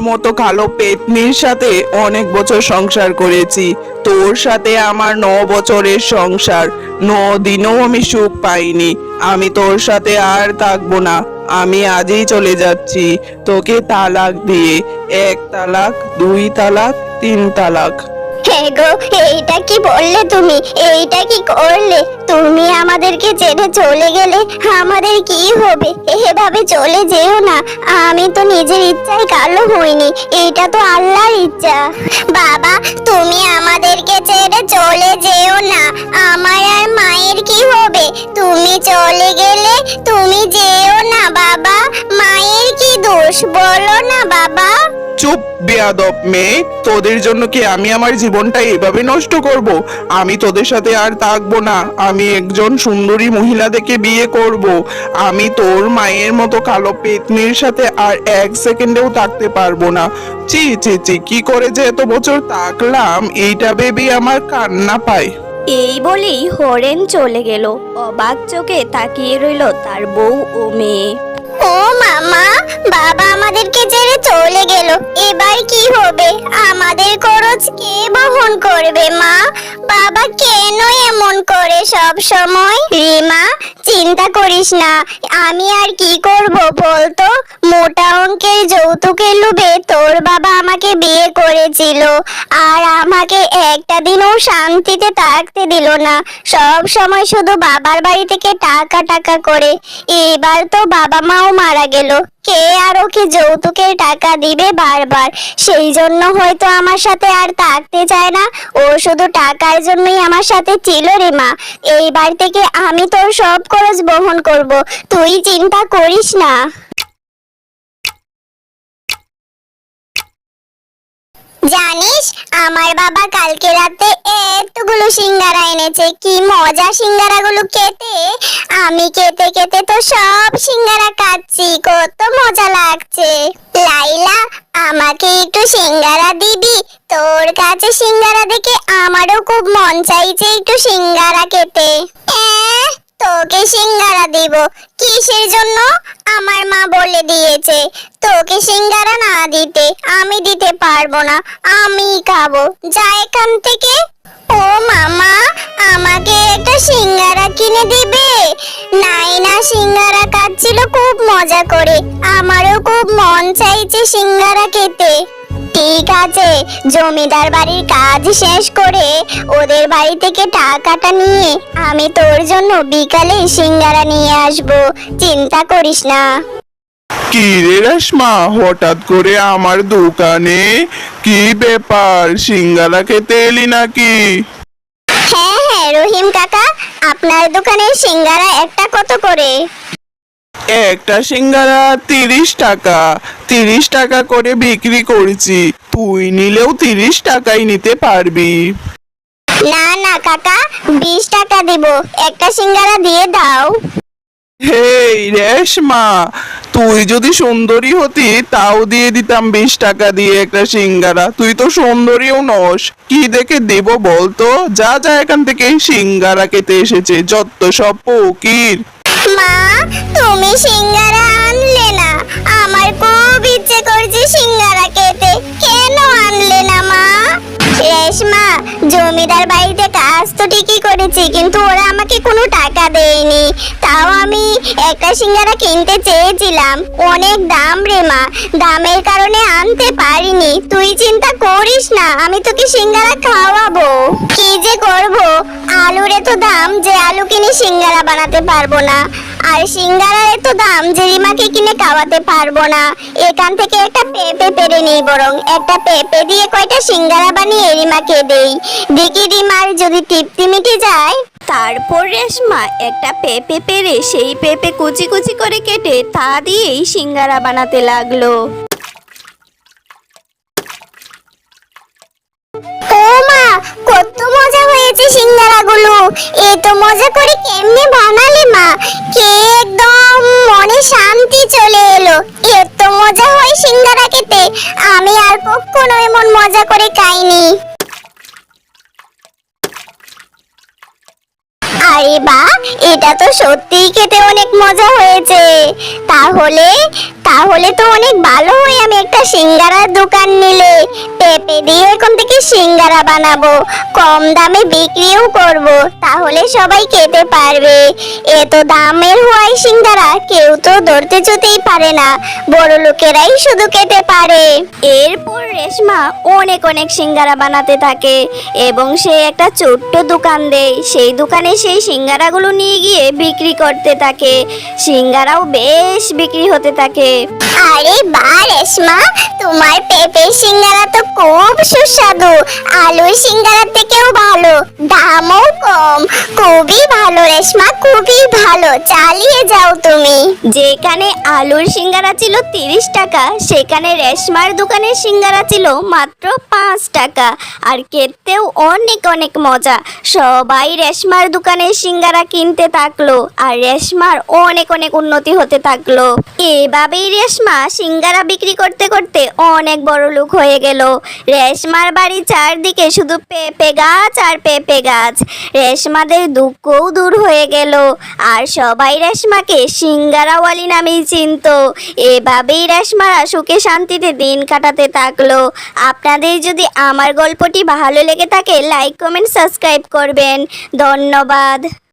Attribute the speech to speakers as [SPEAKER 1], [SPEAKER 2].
[SPEAKER 1] মতো কালো পেতনির সাথে অনেক বছর সংসার করেছি। তোর সাথে আমার ন বছরের সংসার। ন দিনও আমি সুখ পাইনি। আমি তোর সাথে আর থাকব না। আমি আজই চলে যাচ্ছি। তোকে তালাক দিয়ে। এক তালাক, দুই তালাক, তিন তালাক।
[SPEAKER 2] হে গো? এইটা কি বললে তুমি? এইটা কি করলে? তুমি আমাদেরকে চলে গেলে আমাদের কি হবে? এভাবে চলে যেও না। আমি তো নিজের ইচ্ছায় কালো হইনি। এটা তো আল্লাহর ইচ্ছা। বাবা, তুমি আমাদেরকে ছেড়ে চলে যেও না। আমার আর মায়ের কি হবে? তুমি চলে গেলে তুমি যেও না, বাবা। দোষ বলো না বাবা।
[SPEAKER 1] চুপ বেয়াদব মেয়ে। তোদের জন্য কি আমি আমার জীবনটা এভাবে নষ্ট করব? আমি তোদের সাথে আর থাকব না। আমি একজন সুন্দরী মহিলা দেখে বিয়ে করব। আমি তোর মায়ের মতো কালো পেতনির সাথে আর এক সেকেন্ডেও থাকতে পারব না। চি চি চি কি করে যে এত বছর থাকলাম এইটা ভেবে আমার কান্না পায়।
[SPEAKER 3] এই বলেই হরেন চলে গেল। অবাক চোখে তাকিয়ে রইল তার বউ ও মেয়ে।
[SPEAKER 2] ও মামা, বাবা আমাদেরকে ছেড়ে চলে গেল। এবার কি হবে? আমাদের খরচ কে বহন করবে, মা? বাবা কেন এমন করে সব সময়? রিমা চিন্তা করিস না, আমি আর কি করব বলতো? মোটা অঙ্কের যৌতুকের লোভে তোর বাবা আমাকে বিয়ে করেছিল, আর আমাকে একটা দিনও শান্তিতে থাকতে দিল না। সব সময় শুধু বাবার বাড়ি থেকে টাকা টাকা করে। এবার তো বাবা মাও মারা গেল। কে আর ওকে যৌতুকের টাকা দিবে বারবার? সেই জন্য হয়তো আমার সাথে আর থাকতে চায় না। ও শুধু টাকার জন্যই আমার সাথে ছিল রে মা। এইবার থেকে আমি তোর সব খরচ বহন করব। তুই চিন্তা করিস না। জানিস, আমার বাবা কালকে রাতে এতগুলো সিঙ্গারা এনেছে, কি মজা সিঙ্গারাগুলো খেতে। আমি খেতে খেতে তো সব সিঙ্গারা খাচ্ছি কত মজা লাগছে। লাইলা, আমাকে একটু সিঙ্গারা দিবি? তোর কাছে সিঙ্গারা দেখে আমারও খুব মন চাইছে একটু সিঙ্গারা খেতে। দিব। কিসের জন্য? আমার মা বলে দিয়েছে, তোকে সিঙ্গারা না দিতে আমি দিতে পারব না, আমি খাব। যা এখান থেকে। ও মামা, আমাকে একটা সিঙ্গারা কিনে দিবে? নাইনা সিঙ্গারা খাচ্ছিল, খুব মজা করে। আমারও খুব মন চাইছে সিঙ্গারা খেতে। ঠিক আছে জমিদার বাড়ির কাজ শেষ করে ওদের বাড়ি থেকে টাকাটা নিয়ে আমি তোর জন্য বিকালে সিঙ্গারা নিয়ে আসব চিন্তা করিস না।
[SPEAKER 1] কি রে রেশমা হঠাৎ করে আমার দোকানে কি ব্যাপার? সিঙ্গারা খেতে এলি নাকি?
[SPEAKER 2] হ্যাঁ হ্যাঁ রহিম কাকা আপনার দোকানের সিঙ্গারা একটা কত করে?
[SPEAKER 1] একটা সিঙ্গারা তিরিশ টাকা। তিরিশ টাকা করে বিক্রি করছি। তুই নিলেও তিরিশ টাকাই নিতে পারবি।
[SPEAKER 2] না না কাকা বিশ টাকা দিব। একটা সিঙ্গারা দিয়ে দাও।
[SPEAKER 1] হেই রেশমা তুই যদি সুন্দরী হতি তাও দিয়ে দিতাম বিশ টাকা দিয়ে একটা সিঙ্গারা। তুই তো সুন্দরীও নস। কি দেখে দেব বলতো? যা যা এখান থেকে সিঙ্গারা খেতে এসেছে যত সব ফকির
[SPEAKER 2] মা, তুমি সিঙ্গারা আনলে না? আমার খুব ইচ্ছে করছে সিঙ্গারা খেতে। কেন আনলে না মা? রেশমা জমিদার বাড়িতে কাজ তো ঠিকই করেছি, কিন্তু ওরা আমাকে কোনো টাকা দেয়নি। তাও আমি একটা সিঙ্গারা কিনতে চেয়েছিলাম। অনেক দাম রে মা, দামের কারণে আনতে পারিনি। তুই চিন্তা করিস না, আমি তোকে সিঙ্গারা খাওয়াবো। কি যে করব? আলুর এত দাম যে আলু কিনে সিঙ্গারা বানাতে পারব না। আর সিঙ্গারার এত দাম যে রিমাকে কিনে খাওয়াতে পারব না। এখান থেকে একটা পেঁপে পেরে নেই বরং। একটা পেঁপে দিয়ে কয়টা সিঙ্গারা বানিয়ে রিমাকে দেই। দেখি রিমার যদি মিটে যায়।
[SPEAKER 3] তারপর রেশমা একটা পেঁপে পেরে সেই পেঁপে কুচি কুচি করে কেটে তা দিয়েই সিঙ্গারা বানাতে লাগল।
[SPEAKER 2] ও মা কত মজা হয়েছে সিঙ্গারাগুলো। এত মজা করে কেমনে বানালে মা। কে একদম মনে শান্তি চলে এলো। এত মজা হয় সিঙ্গারা খেতে। আমি আর কখনো এমন মজা করে খাইনি। আরে বা এটা তো সত্যিই খেতে অনেক মজা হয়েছে। তাহলে তাহলে তো অনেক ভালো হয় আমি একটা সিঙ্গারার দোকান নিলে। পেঁপে দিয়ে এখন থেকে সিঙ্গারা বানাবো, কম দামে বিক্রিও করব, তাহলে সবাই খেতে পারবে। এত দামের হওয়াই সিঙ্গারা, কেউ তো ধরতে যেতেই পারে না, বড় লোকেরাই শুধু খেতে পারে।
[SPEAKER 3] এরপর রেশমা অনেক অনেক সিঙ্গারা বানাতে থাকে, এবং সে একটা ছোট্ট দোকান দেয়। সেই দোকানে সেই সিঙ্গারাগুলো নিয়ে গিয়ে বিক্রি করতে থাকে। সিঙ্গারাও বেশ বিক্রি হতে থাকে।
[SPEAKER 2] আরে বা রেশমা তোমার পেঁপে সিঙ্গারা তো খুব সুস্বাদু। আলুর সিঙ্গারা থেকেও ভালো। ভালো চালিয়ে যাও তুমি।
[SPEAKER 3] যেখানে আলুর সিঙ্গারা ছিল তিরিশ টাকা, সেখানে রেশমার দোকানের সিঙ্গারা ছিল মাত্র পাঁচ টাকা। আর খেতেও অনেক অনেক মজা। সবাই রেশমার দোকানের সিঙ্গারা কিনতে থাকল, আর রেশমার অনেক অনেক উন্নতি হতে থাকল। এভাবেই রেশমা সিঙ্গারা বিক্রি করতে করতে অনেক বড় লোক হয়ে গেল। রেশমার বাড়ি চারদিকে শুধু পেঁপে গাছ আর পেঁপে গাছ। রেশমাদের দুঃখও দূর হয়ে গেল। আর সবাই রেশমাকে সিঙ্গারাওয়ালি নামেই চিনত। এভাবেই রেশমারা সুখে শান্তিতে দিন কাটাতে থাকল। আপনাদের যদি আমার গল্পটি ভালো লেগে থাকে লাইক কমেন্ট সাবস্ক্রাইব করবেন। ধন্যবাদ।